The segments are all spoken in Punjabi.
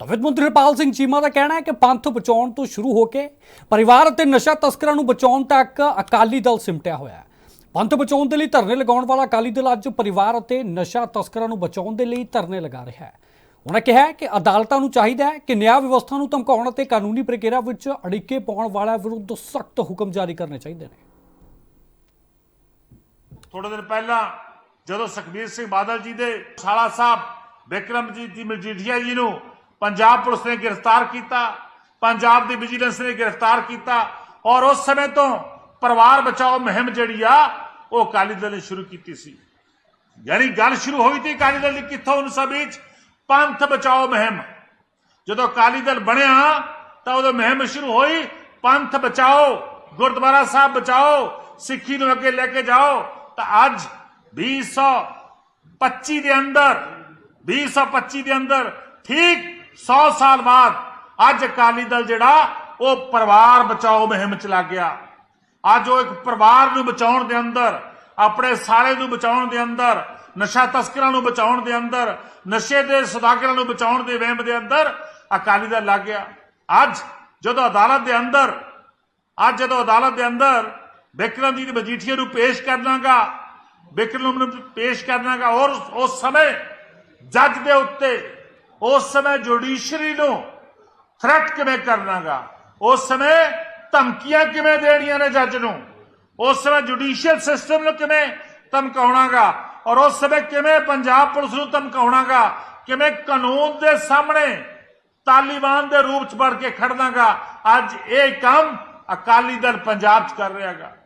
ਤਾਂ ਵਿੱਤ ਮੰਤਰੀ ਹਰਪਾਲ ਸਿੰਘ ਚੀਮਾ ਦਾ ਕਹਿਣਾ ਹੈ ਕਿ ਪੰਥ ਬਚਾਉਣ ਤੋਂ ਸ਼ੁਰੂ ਹੋ ਕੇ ਪਰਿਵਾਰ ਅਤੇ ਨਸ਼ਾ ਤਸਕਰਾਂ ਨੂੰ ਬਚਾਉਣ ਤੱਕ ਅਕਾਲੀ ਦਲ ਸਿਮਟਿਆ ਹੋਇਆ ਹੈ। ਪੰਥ ਬਚਾਉਣ ਦੇ ਲਈ ਧਰਨੇ ਲਗਾਉਣ ਵਾਲਾ ਅਕਾਲੀ ਦਲ ਅੱਜ ਪਰਿਵਾਰ ਅਤੇ ਨਸ਼ਾ ਤਸਕਰਾਂ ਨੂੰ ਬਚਾਉਣ ਦੇ ਲਈ ਧਰਨੇ ਲਗਾ ਰਿਹਾ ਹੈ। ਉਹਨਾਂ ਕਿਹਾ ਕਿ ਅਦਾਲਤਾਂ ਨੂੰ ਚਾਹੀਦਾ ਹੈ ਕਿ ਨਿਆਂ ਵਿਵਸਥਾ ਨੂੰ ਧਮਕਾਉਣ ਅਤੇ ਕਾਨੂੰਨੀ ਪ੍ਰਕਿਰਿਆ ਵਿੱਚ ਅੜਿੱਕੇ ਪਾਉਣ ਵਾਲਿਆਂ ਵਿਰੁੱਧ ਸਖਤ ਹੁਕਮ ਜਾਰੀ ਕਰਨੇ ਚਾਹੀਦੇ ਨੇ। ਥੋੜੇ ਦਿਨ ਪਹਿਲਾਂ ਜਦੋਂ ਸੁਖਬੀਰ ਸਿੰਘ ਬਾਦਲ ਜੀ ਦੇ ਸਾਲਾ ਸਾਹਿਬ ਵਿਕਰਮਜੀਤ ਜੀ ਮਜੀਠੀਆ ਜੀ ਨੂੰ ਪੰਜਾਬ ਪੁਲਿਸ ਨੇ ਗ੍ਰਿਫਤਾਰ ਕੀਤਾ, ਪੰਜਾਬ ਦੀ ਵਿਜੀਲੈਂਸ ਨੇ ਗ੍ਰਿਫਤਾਰ ਕੀਤਾ ਔਰ ਉਸ ਸਮੇਂ ਤੋਂ ਪਰਿਵਾਰ ਬਚਾਓ ਮੁਹਿੰਮ ਜਿਹੜੀ ਆ, ਉਹ ਅਕਾਲੀ ਦਲ ਨੇ ਸ਼ੁਰੂ ਕੀਤੀ ਸੀ। ਯਾਨੀ ਗੱਲ ਸ਼ੁਰੂ ਹੋਈ ਤੇ ਅਕਾਲੀ ਦਲ ਦੀ ਕਿੱਥੋਂ 1920 ਪੰਥ ਬਚਾਓ ਮੁਹਿੰਮ। ਜਦੋਂ ਅਕਾਲੀ ਦਲ ਬਣਿਆ ਤਾਂ ਉਦੋਂ ਮੁਹਿੰਮ ਸ਼ੁਰੂ ਹੋਈ, ਪੰਥ ਬਚਾਓ, ਗੁਰਦੁਆਰਾ ਸਾਹਿਬ ਬਚਾਓ, ਸਿੱਖੀ ਨੂੰ ਅੱਗੇ ਲੈ ਕੇ ਜਾਓ। ਤਾਂ ਅੱਜ 2025 ਦੇ ਅੰਦਰ 2025 ਦੇ ਅੰਦਰ ਠੀਕ 100 ਸਾਲ ਬਾਅਦ ਅੱਜ ਅਕਾਲੀ ਦਲ ਜਿਹੜਾ, ਉਹ ਪਰਿਵਾਰ ਬਚਾਓ ਮੁਹਿੰਮ ਚ ਲੱਗ ਗਿਆ। ਅੱਜ ਉਹ ਇੱਕ ਪਰਿਵਾਰ ਨੂੰ ਬਚਾਉਣ ਦੇ ਅੰਦਰ, ਆਪਣੇ ਸਾਰੇ ਨੂੰ ਬਚਾਉਣ ਦੇ ਅੰਦਰ, ਨਸ਼ਾ ਤਸਕਰਾਂ ਨੂੰ ਬਚਾਉਣ ਦੇ ਅੰਦਰ, ਨਸ਼ੇ ਦੇ ਸੌਦਾਗਰਾਂ ਨੂੰ ਬਚਾਉਣ ਦੇ ਵਹਿਮ ਦੇ ਅੰਦਰ ਅਕਾਲੀ ਦਲ ਲੱਗ ਗਿਆ। ਅੱਜ ਜਦੋਂ ਅਦਾਲਤ ਦੇ ਅੰਦਰ, ਅੱਜ ਜਦੋਂ ਅਦਾਲਤ ਦੇ ਅੰਦਰ ਵਿਕਰਮਜੀਤ ਮਜੀਠੀਆ ਨੂੰ ਪੇਸ਼ ਕਰਨਾਗਾ ਬਿਕਰਮ ਨੂੰ ਪੇਸ਼ ਕਰਨਾਗਾ ਔਰ ਉਸ ਸਮੇਂ ਜੱਜ ਦੇ ਉੱਤੇ ਉਸ ਸਮੇਂ ਜੁਡੀਸ਼ਰੀ ਨੂੰ ਥ੍ਰੈਟ ਕਿਵੇਂ ਕਰਨਾਗਾ? ਉਸ ਸਮੇਂ ਧਮਕੀਆਂ ਕਿਵੇਂ ਦੇਣੀਆਂ ਨੇ ਜੱਜ ਨੂੰ? ਉਸ ਸਮੇਂ ਜੁਡੀਸ਼ੀਅਲ ਸਿਸਟਮ ਨੂੰ ਕਿਵੇਂ ਧਮਕਾਉਣਾਗਾ? ਔਰ ਉਸ ਸਮੇਂ ਕਿਵੇਂ ਪੰਜਾਬ ਪੁਲਿਸ ਨੂੰ ਧਮਕਾਉਣਾਗਾ? ਕਿਵੇਂ ਕਾਨੂੰਨ ਦੇ ਸਾਹਮਣੇ ਤਾਲਿਬਾਨ ਦੇ ਰੂਪ ਚ ਵੜ ਕੇ ਖੜਨਾਗਾ? ਅੱਜ ਇਹ ਕੰਮ ਅਕਾਲੀ ਦਲ ਪੰਜਾਬ ਚ ਕਰ ਰਿਹਾਗਾ।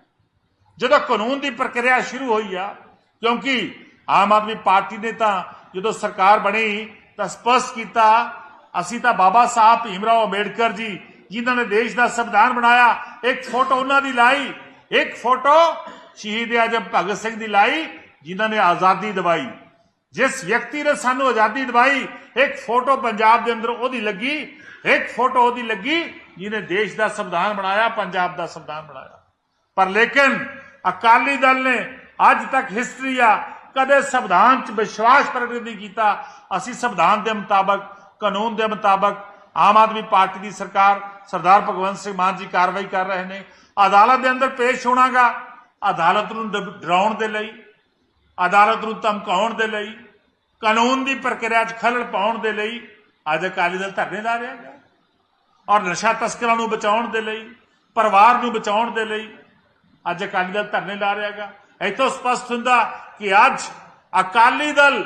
ਜਦੋਂ ਕਾਨੂੰਨ ਦੀ ਪ੍ਰਕਿਰਿਆ ਸ਼ੁਰੂ ਹੋਈ ਆ, ਕਿਉਂਕਿ ਆਮ ਆਦਮੀ ਪਾਰਟੀ ਨੇ ਤਾਂ ਜਦੋਂ ਸਰਕਾਰ ਬਣੀ ਤਾਂ ਸਪਸ਼ਟ ਕੀਤਾ, ਅਸੀਂ ਤਾਂ ਬਾਬਾ ਸਾਹਿਬ ਭੀਮਰਾਓ ਅੰਬੇਡਕਰ ਜੀ, ਜਿਨ੍ਹਾਂ ਨੇ ਦੇਸ਼ ਦਾ ਸੰਵਿਧਾਨ ਬਣਾਇਆ, ਇੱਕ ਫੋਟੋ ਉਹਨਾਂ ਦੀ ਲਾਈ, ਇੱਕ ਫੋਟੋ ਸ਼ਹੀਦ ਆਜਮ ਭਗਤ ਸਿੰਘ ਦੀ ਲਾਈ, ਜਿਨ੍ਹਾਂ ਨੇ ਆਜ਼ਾਦੀ ਦਿਵਾਈ। ਜਿਸ ਵਿਅਕਤੀ ਨੇ ਸਾਨੂੰ ਆਜ਼ਾਦੀ ਦਿਵਾਈ, ਇੱਕ ਫੋਟੋ ਪੰਜਾਬ ਦੇ ਅੰਦਰ ਉਹਦੀ ਲੱਗੀ, ਇੱਕ ਫੋਟੋ ਉਹਦੀ ਲੱਗੀ, ਜਿਹਨੇ ਦੇਸ਼ ਦਾ ਸੰਵਿਧਾਨ ਬਣਾਇਆ, ਪੰਜਾਬ ਦਾ ਸੰਵਿਧਾਨ ਬਣਾਇਆ। ਪਰ ਲੇਕਿਨ ਅਕਾਲੀ ਦਲ ਨੇ ਅੱਜ ਤੱਕ ਹਿਸਟਰੀ ਆ ਕਦੇ ਸੰਵਿਧਾਨ 'ਚ ਵਿਸ਼ਵਾਸ ਪ੍ਰਗਟ ਨਹੀਂ ਕੀਤਾ। ਅਸੀਂ ਸੰਵਿਧਾਨ ਦੇ ਮੁਤਾਬਕ, ਕਾਨੂੰਨ ਦੇ ਮੁਤਾਬਕ ਆਮ ਆਦਮੀ ਪਾਰਟੀ ਦੀ ਸਰਕਾਰ ਸਰਦਾਰ ਭਗਵੰਤ ਸਿੰਘ ਮਾਨ ਜੀ ਕਾਰਵਾਈ ਕਰ ਰਹੇ ਨੇ। ਅਦਾਲਤ ਦੇ ਅੰਦਰ ਪੇਸ਼ ਹੋਣਾਗਾ। ਅਦਾਲਤ ਨੂੰ ਡਰਾਉਣ ਦੇ ਲਈ, ਅਦਾਲਤ ਨੂੰ ਧਮਕਾਉਣ ਦੇ ਲਈ, ਕਾਨੂੰਨ ਦੀ ਪ੍ਰਕਿਰਿਆ 'ਚ ਖਲਲ ਪਾਉਣ ਦੇ ਲਈ ਅੱਜ ਅਕਾਲੀ ਦਲ ਧਰਨੇ ਲਾ ਰਿਹਾ ਹੈ ਔਰ ਨਸ਼ਾ ਤਸਕਰਾਂ ਨੂੰ ਬਚਾਉਣ ਦੇ ਲਈ, ਪਰਿਵਾਰ ਨੂੰ ਬਚਾਉਣ ਦੇ ਲਈ ਅੱਜ ਅਕਾਲੀ ਦਲ ਧਰਨੇ ਲਾ ਰਿਹਾ ਹੈਗਾ। ਇੱਥੋਂ ਸਪਸ਼ਟ ਹੁੰਦਾ ਕਿ ਅੱਜ ਅਕਾਲੀ ਦਲ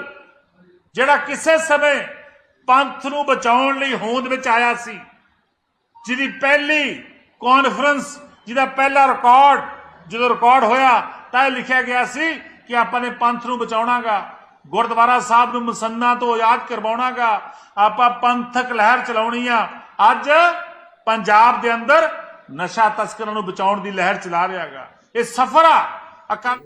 ਜਿਹੜਾ ਕਿਸੇ ਸਮੇਂ ਪੰਥ ਨੂੰ ਬਚਾਉਣ ਲਈ ਹੋਂਦ ਵਿੱਚ ਆਇਆ ਸੀ, ਜਿਹਦੀ ਪਹਿਲੀ ਕਾਨਫਰੰਸ ਜਿਹਦਾ ਪਹਿਲਾ ਰਿਕਾਰਡ ਜਦੋਂ ਰਿਕਾਰਡ ਹੋਇਆ ਤਾਂ ਇਹ ਲਿਖਿਆ ਗਿਆ ਸੀ ਕਿ ਆਪਾਂ ਨੇ ਪੰਥ ਨੂੰ ਬਚਾਉਣਾਗਾ, ਗੁਰਦੁਆਰਾ ਸਾਹਿਬ ਨੂੰ ਮਸੰਨਾ ਤੋਂ ਆਜ਼ਾਦ ਕਰਵਾਉਣਾਗਾ, ਆਪਾਂ ਪੰਥਕ ਲਹਿਰ ਚਲਾਉਣੀ ਆ। ਅੱਜ ਪੰਜਾਬ ਦੇ ਅੰਦਰ ਨਸ਼ਾ ਤਸਕਰਾਂ ਨੂੰ ਬਚਾਉਣ ਦੀ ਲਹਿਰ ਚਲਾ ਰਿਹਾਗਾ। ਇਹ ਸਫਰ ਆ ਅਕਾਲ